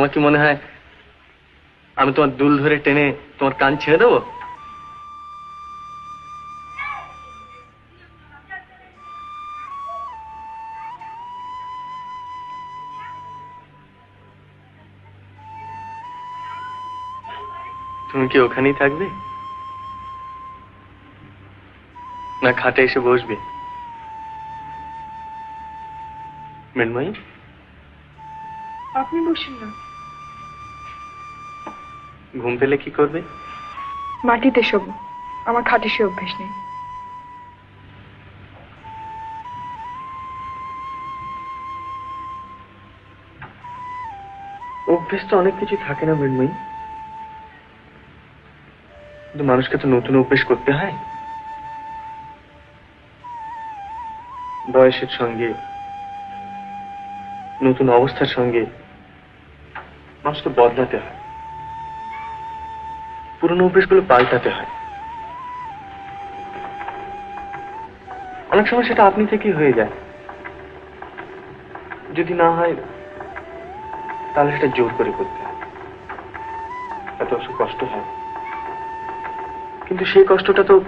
তোমার কি মনে হয় আমি তোমার দুল ধরে টেনে তোমার কান ছেড়ে দেবো? তুমি কি ওখানেই থাকবে? না খাটে এসে বসবে? মৃন্ময়ী আপনি বসুন না। ঘুম পেলে কি করবে? মাটিতে শোব। আমার খাটে সে অভ্যেস নেই। অভ্যেস তো অনেক কিছু থাকে না মৃন্ময়ী। কিন্তু মানুষকে তো নতুন অভ্যেস করতে হয়। বয়সের সঙ্গে নতুন অবস্থার সঙ্গে মানুষকে বদলাতে হয়। পুরনো অভ্যেসগুলো পাল্টাতে হয়। অনেক সময় সেটা আপনি থেকেই হয়ে যায়। যদি না হয় তাহলে সেটা জোর করে করতে হয়। অবশ্য কষ্ট হয়। কিন্তু সেই কষ্টটা তো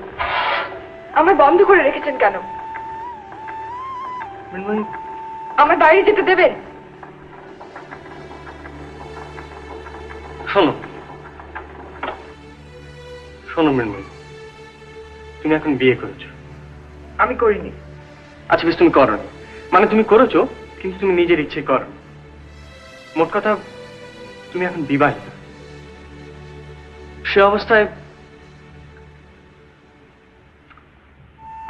আমার বন্ধ করে রেখেছেন কেন? আমার বাইরে যেতে দেবেন? শোনো শোনো মৃন্ময়ী তুমি এখন বিয়ে করেছ। আমি করিনি। আচ্ছা বেশ তুমি করো মানে তুমি করেছ কিন্তু তুমি নিজের ইচ্ছে করো মোট কথা তুমি এখন বিবাহিত। সে অবস্থায়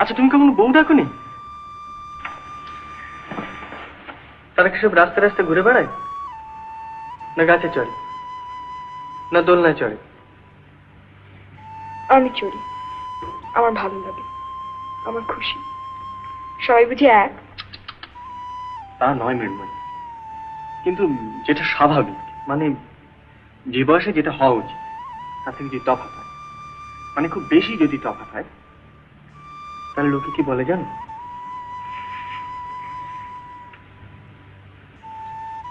আচ্ছা তুমি কখনো বউ ডাকনি? তারা কি সব রাস্তা রাস্তা ঘুরে বেড়ায়? না গাছে চড়ে? না দোলনায় চড়ে? আমি চড়ি আমার ভালো লাগে আমার খুশি। সবাই বুঝি এক? তা নয় মৃন্ময়ী কিন্তু যেটা স্বাভাবিক মানে যে বয়সে যেটা হওয়া উচিত তার থেকে যদি তফাৎ হয় মানে খুব বেশি যদি তফাৎ হয় তাহলে লোকে কি বলে জানো?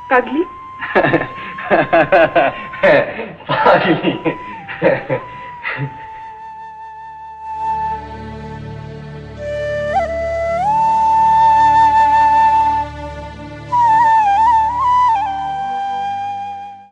পাগলি? পাগলি।